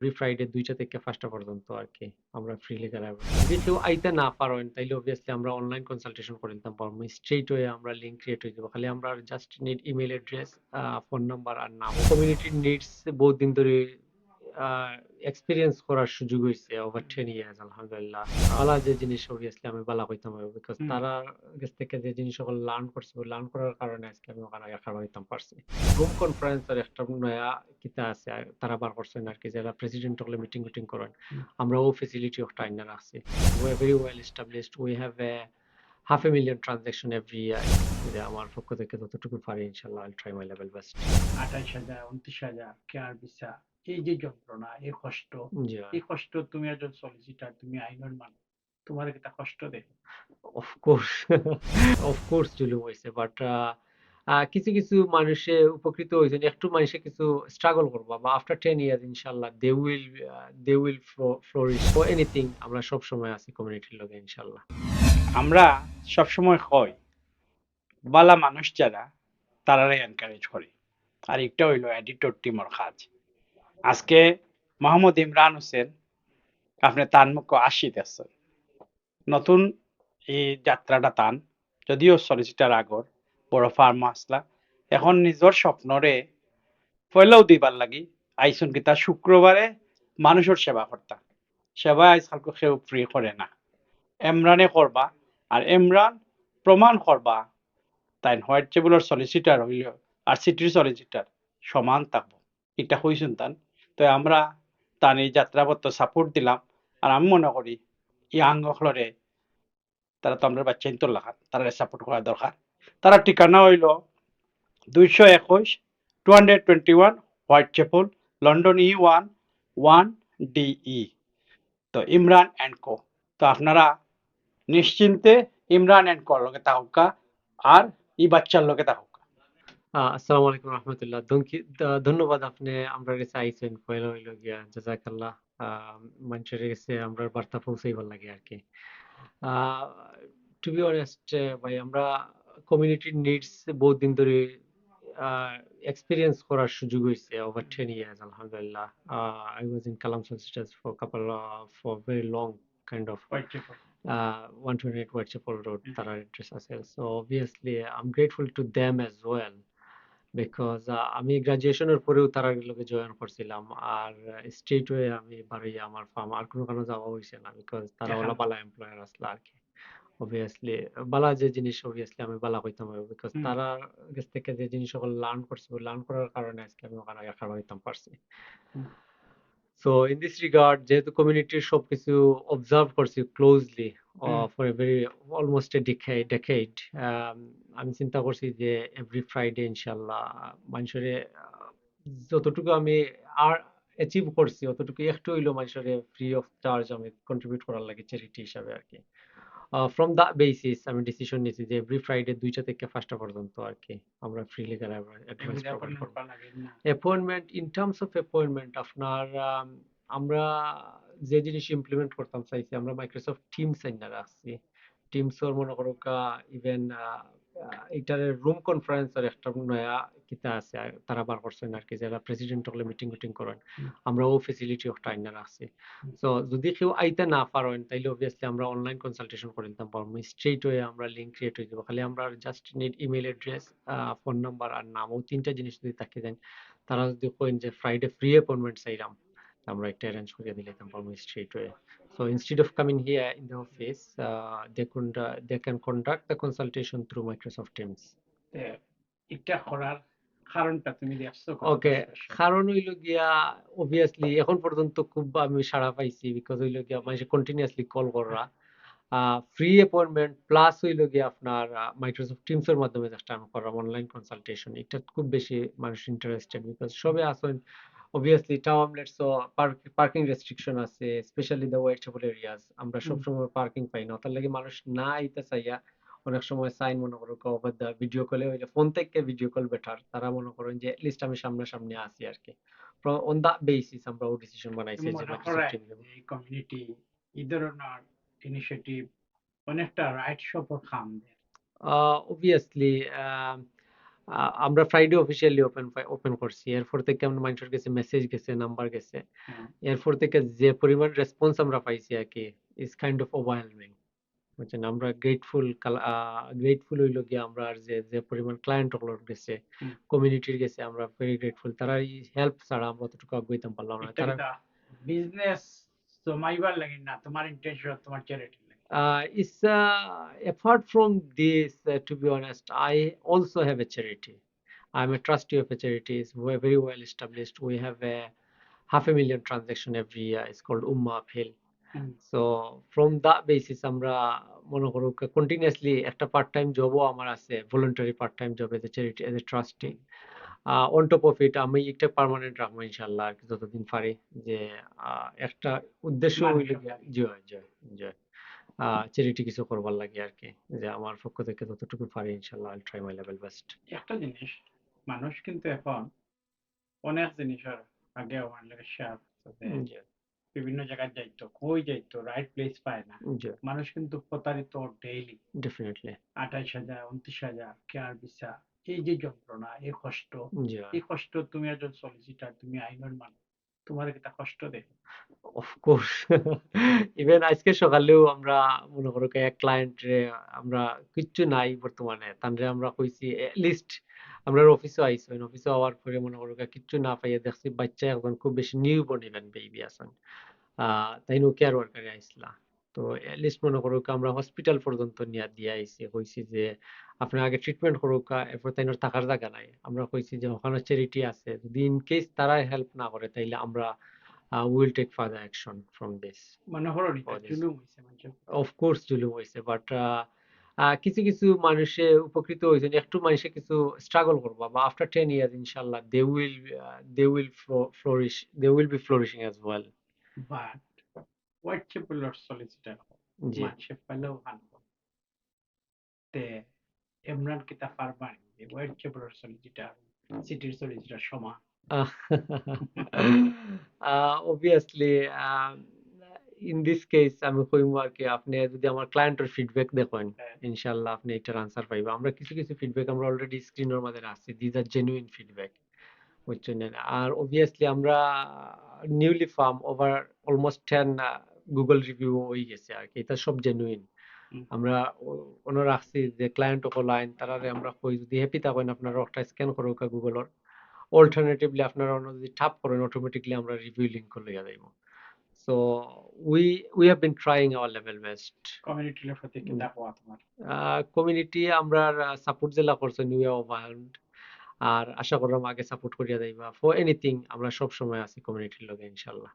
Every Friday দুইটা থেকে পাঁচটা পর্যন্ত আর কি আমরা ফ্রিলি করাই। যদি কেউ আইতে না পারেন তাইলে অবভিয়াসলি আমরা অনলাইন কনসালটেশন করে নিতাম পারব। স্ট্রেট ওয়ে আমরা লিঙ্ক ক্রিয়েট হয়ে যাব। খালি আমরা just need email address, phone number আর নাম। কমিউনিটি নিডস বহুত দিন ধরে এক্সপেরিয়েন্স করার সুযোগ হইছে ওভার 10 ইয়ার্স আলহামদুলিল্লাহ। আলা যে জিনিস obviously আমি বালা কইতাম বিকজ তারা কাছ থেকে যে জিনিস সকল লার্ন করছি, লার্ন করার কারণে আজকে আমি ওখানে খাবার দিতাম পারছি। রুম কনফারেন্সের একটা নয়া কিতা আছে তারা বার করছেন আরকি যারা প্রেসিডেন্ট হলে মিটিং মিটিং করেন। আমরা ও ফেসিলিটি একটা আইনা রাখছি। We are very well established. We have a half a million transaction every year. যে আমার পক্ষ থেকে যতটুকু পারি ইনশাআল্লাহ I'll try my level best. ২৮,০০০, ২৯,০০০ কেয়ার ভিসা এই যে যন্ত্রণা, এই কষ্ট, এই কষ্ট তুমি একজন সলিসিটার, তুমি আইনের মানুষ। তোমার একটা কষ্ট দেয়। অফ কোর্স অফ কোর্স জুলুম হইছে বাট কিছু, কিছু মানুষে উপকৃত হইছেন। একটু মানুষে কিছু স্ট্রাগল করবা বা আফটার 10 ইয়ার্স ইনশাআল্লাহ they will uh they will flow flourish for anything আমরা সবসময় আছি কমিউনিটির লগে ইনশাল্লাহ আমরা সবসময় হয় বালা মানুষ যারা তারারে এনকারেজ করে আর একটা হইল এডিটর টিমর কাজ। আজকে মোহাম্মদ ইমরান হোসেন, আপনি তার মুখ আসিতেছেন। নতুন এই যাত্রাটা টান, যদিও সলিসিটার আগর, বড় ফার্ম আসলা এখন নিজের স্বপ্নরে পয়লাও দিবার লাগি। আইসুন কি তার শুক্রবারে মানুষের সেবা করতা। সেবা আজকাল কেউ ফ্রি করে না। এমরানে করবা আর এমরান প্রমাণ করবা, তাই হোয়াইট টেবুলের সলিসিটার হইল আর সিটির সলিসিটার সমান থাকব। এটা হইছুন তান? তো আমরা তার এই যাত্রাপত্র সাপোর্ট দিলাম। আর আমি মনে করি ইয়াং হলরে তারা তো আমরা বাচ্চা ইন্তর লাগান তারা সাপোর্ট করা দরকার। তারা ঠিকানা হইল দুইশো একুশ two hundred twenty one Whitechapel London E one one D E তো ইমরান অ্যান্ড কো তো আপনারা নিশ্চিন্তে ইমরান অ্যান্ড কোর লগে তাহকা আর ই বাচ্চার তাহকা আ আসসালামু আলাইকুম রাহমাতুল্লাহ। ধন্যবাদ আপনি আমরার কাছে আইছেন পয়লা হইল গিয়া জাযাকাল্লাহ। আ মানুষের কাছে আমরার বার্তা পৌঁছাইবার লাগে আরকি। আ টু বি অনেস্ট ভাই আমরা কমিউনিটির নিডস বহুত দিন ধরে এক্সপেরিয়েন্স করার সুযোগ হইছে ওভার 10 ইয়ার্স আলহামদুলিল্লাহ। Uh I was in Kalam Solicitors for couple of for very long kind of Whitechapel uh, 128 Whitechapel Road. Tara address আছে। So obviously I'm grateful to them as well because uh, আমি গ্রাজুয়েশনের পরেও তারার লগে join করছিলাম। আর straight way আমি বাড়ি আমার farm আর কোনো কারণে যাওয়া হইছে না। বিকজ তারা ওলা বালা এমপ্লয়ার আসলে আর কি। অবভিয়াসলি বালা যে জিনিস অবভিয়াসলি আমি বালা কইতাম বিকজ তারা কাছ থেকে যে জিনিস সকল লার্ন করছি লার্ন করার কারণে আজকে আমি ওখানে খাবার হইতাম পারছি। সো ইন দিস রিগার্ড যেহেতু কমিউনিটির সবকিছু অবজার্ভ করছি closely. For a very almost a decade আমি চিন্তা করছি যে এভরি ফ্রাইডে ইনশাল্লাহ মানুষের যতটুকু আমি আর অ্যাচিভ করছি অতটুকু একটু হইল মানুষের ফ্রি অফ চার্জ আমি কন্ট্রিবিউট করার লাগে চ্যারিটি হিসাবে আর কি ফ্রম দ্য বেসিস আমি ডিসিশন নিয়েছি যে এভরি ফ্রাইডে দুইটা থেকে পাঁচটা পর্যন্ত আর কি আমরা ফ্রি অ্যাডভাইস প্রোভাইড করব। Appointment in terms of appointment আপনার আমরা যে জিনিস ইমপ্লিমেন্ট করতাম চাইছি আমরা মাইক্রোসফট টিমস আইনা রাখছি টিমসর মনে করো ইভেন এটার রুম কনফারেন্সের একটা নয়া কিতা আছে তারা বার করছেন আর কি যারা প্রেসিডেন্ট হলে মিটিং মিটিং করেন। আমরা ও ফেসিলিটি একটা আইনা রাখছি সো যদি কেউ আইতে না পারেন তাইলে অবভিয়াসলি আমরা অনলাইন কনসালটেশন করে দিতাম পারব স্ট্রেইট ওয়ে আমরা লিংক ক্রিয়েট হয়ে যাব। খালি আমরা just need email address phone number আর নাম ও তিনটা জিনিস যদি তাকে দেন তারা যদি কইন যে ফ্রাইডে ফ্রি অ্যাপয়েন্টমেন্ট চাইলাম আমরা একটা অ্যারেঞ্জ করে দিলে পারব straight way So instead of coming here in the office, uh, they could uh, they can conduct the consultation through Microsoft Teams. এটা করার কারণটা তুমি দেখছ ওকে কারণ হইল গিয়া অবভিয়াসলি এখন পর্যন্ত খুব আমি সাড়া পাইছি বিকজ হইল গিয়া মানুষ কন্টিনিউয়াসলি কল করা। ফ্রি অ্যাপয়েন্টমেন্ট প্লাস হইল গিয়া আপনার মাইক্রোসফট টিমস এর মাধ্যমে যেটা আমি করলাম অনলাইন কনসালটেশন এটা খুব বেশি মানুষ ইন্টারেস্টেড বিকজ সবে আসেন অবভিয়াসলি টাউনলেটস ও পার্কিং রেস্ট্রিকশন আছে specially the Whitechapel areas আমরা হুম। সবসময় পার্কিং পাই না। তার লাগে মানুষ না আইতে চাইয়া অনেক সময় সাইন মনে করো দা ভিডিও কলে হইলে ফোন থেকে ভিডিও কল বেটার তারা মনে করেন যে লিস্ট আমি সামনাসামনি আছি আর কি অন দা বেসিস আমরা ও ডিসিশন বানাইছি যে কমিউনিটি এই ধরনের ইনিশিয়েটিভ অনেকটা রাইট সপোর্ট খাম দেয় আমরা ফ্রাইডে অফিসিয়ালি ওপেন ওপেন করছি। এরপর থেকে আমরা মানুষের কাছে মেসেজ গেছে নাম্বার গেছে। এরপর থেকে যে পরিমাণ রেসপন্স আমরা পাইছি আর কি ইজ কাইন্ড অফ ওভারওয়েলমিং বুঝছেন? আমরা গ্রেটফুল গ্রেটফুল হইল গিয়ে আমরা আর যে যে পরিমাণ ক্লায়েন্টগুলোর গেছে। কমিউনিটির গেছে আমরা ভেরি গ্রেটফুল তারা এই হেল্প ছাড়া আমরা অতটুকু আগাইতাম পারলাম না। তারা বিজনেস জমাইবার লাগে না তোমার ইন্টেনশন তোমার charity Uh, it's uh, apart from this, uh, to be honest, I also have a charity. I'm a trustee of a charity. It's very well established. We have a half a million transaction every year. It's called Umma Appeal. Hmm. So from that basis, আমরা মনে করো continuously একটা part time জবও আমার আছে voluntary part time job as a charity as a trustee on top of it আমি একটা permanent রাখব ইনশাল্লাহ যতদিন পারি যে একটা উদ্দেশ্য হইল। জয় জয় জয় চ্যারিটি কিছু করবার লাগে আর কি যে আমার পক্ষ থেকে যতটুকু পারি ইনশাল্লাহ I try my level best একটা জিনিস মানুষ কিন্তু এখন অনেক জিনিসের আগে আমার লাগে শেয়ার বিভিন্ন জায়গায় যাইতো কই যাইতো রাইট প্লেস পায় না। মানুষ কিন্তু প্রতারিত ডেইলি ডেফিনেটলি আঠাইশ হাজার উনত্রিশ হাজার কেয়ার ভিসা এই যে যন্ত্রণা এই কষ্ট এই কষ্ট তুমি একজন সলিসিটার তুমি আইনের মানুষ। তোমার একটা কষ্ট দেয়। অফকোর্স ইভেন আজকে সকালেও আমরা মনে করো এক ক্লায়েন্ট আমরা কিচ্ছু নাই বর্তমানে। তানরে আমরা কইছি লিস্ট আমরা অফিসে অফিসে পরে মনে করো কিচ্ছু না পাইয়া দেখছি বাচ্চা একজন খুব বেশি নিউ বর্ন ইভেন বেবি আছেন তাই নো কেয়ার ওয়ার্কারে আইসলা। তো লিস্ট মনে করো কি আমরা হসপিটাল পর্যন্ত নিয়ে দিয়ে আইছি কইছি যে আপনার আগে ট্রিটমেন্ট করুক এরপর তাই থাকার জায়গা নাই আমরা কইছি যে ওখানে চ্যারিটি আছে যদি ইন কেস তারা হেল্প না করে তাইলে আমরা we'll take further action from this. মনে this. জুলুম হয়েছে মানুষের Of course, জুলুম হয়েছে বাট কিছু কিছু মানুষে উপকৃত হয়েছে একটু মানুষে কিছু স্ট্রাগল করবা বা আফটার টেন ইয়ার্স ইনশাল্লাহ they will they will flourish they will be flourishing as well but white চেপেলর সলিসিটার মানুষে পেলেও আনব তে এমরান কিতা পারবান যে সলিসিটার সিটির সলিসিটার সমান। অবভিয়াসলি ইন দিস কেস আমি কইমু আর কি আপনি যদি আমার ক্লায়েন্টের ফিডব্যাক দেখেন হ্যাঁ। ইনশাল্লাহ আপনি এটার আনসার পাইবা। আমরা কিছু কিছু ফিডব্যাক আমরা অলরেডি স্ক্রিনের মধ্যে রাখছি। দিজ আর জেনুইন ফিডব্যাক বুঝছেন? আর অবভিয়াসলি আমরা newly firm over almost ten Google review হয়ে গেছে আর কি। এটা সব জেনুইন আমরা কোনো রাখছি যে ক্লায়েন্ট ও লাইন তারারে আমরা কই যদি হ্যাপি থাকেন আপনারা একটা স্ক্যান করো গুগলর অল্টারনেটিভলি আপনারা অন্য যদি টাপ করেন অটোমেটিকলি আমরা রিভিউ লিংক লইয়া যাইব। So we we have been trying our level best কমিউনিটির প্রতি কিতা হওয়া তোমার কমিউনিটি আমরা সাপোর্ট জেলা করছে নিউ ওভারহ্যান্ড আর আশা করলাম আগে সাপোর্ট করিয়া যাইবা। ফর এনিথিং আমরা সব সময় আছি কমিউনিটির লগে ইনশাল্লাহ।